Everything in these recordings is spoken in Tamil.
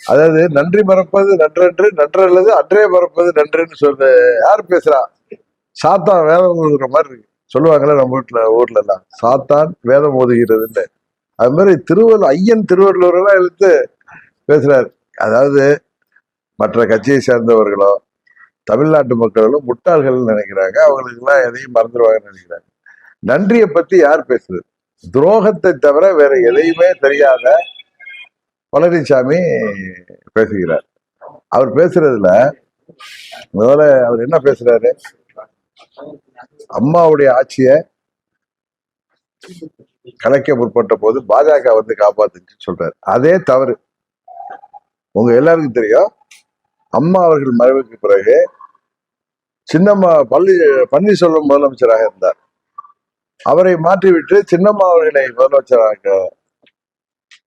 அதாவது நன்றி மறப்பது நன்றன்று நன்றல்லது அன்றே மறப்பது நன்றுன்னு சொல்ற யார் பேசுறா? சாத்தான் வேதம் ஓதுகிற மாதிரி இருக்கு. சொல்லுவாங்கல்ல நம்ம வீட்டுல ஊர்ல எல்லாம் சாத்தான் வேதம் ஓதுகிறதுன்னு. அது மாதிரி திருவள்ளுவர் ஐயன் திருவள்ளுவர் எல்லாம் எடுத்து பேசுறாரு. அதாவது மற்ற கட்சியை சேர்ந்தவர்களோ தமிழ்நாட்டு மக்களும் முட்டாள்கள் நினைக்கிறாங்க. அவங்களுக்கு எல்லாம் எதையும் மறந்துடுவாங்கன்னு நினைக்கிறாங்க. நன்றியை பத்தி யார் பேசுறது? துரோகத்தை தவிர வேற எதையுமே தெரியாத பழனிசாமி பேசுகிறார். அவர் பேசுறதுல முதல்ல அவர் என்ன பேசுறாரு? அம்மாவுடைய ஆட்சியை கலைக்க முற்பட்ட போது பாஜக வந்து காப்பாத்துச்சுன்னு சொல்றாரு. அதே தவறு. உங்க எல்லாருக்கும் தெரியும். அம்மா அவர்கள் மறைவுக்கு பிறகு சின்னம்மா பள்ளி பன்னீர்செல்வம் முதலமைச்சராக இருந்தார். அவரை மாற்றிவிட்டு சின்னம்மா அவர்களை முதலமைச்சராக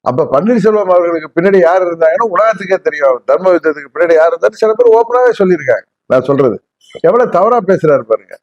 அப்ப பன்னீர்செல்வம் அவர்களுக்கு பின்னாடி யார் இருந்தாங்கன்னா உலகத்துக்கே தெரியும். தர்ம யுத்தத்துக்கு பின்னாடி யார் இருந்தாலும் சில பேர் ஓப்பனாவே சொல்லியிருக்காங்க. நான் சொல்றது. எவ்வளவு தவறா பேசுறாரு பாருங்க.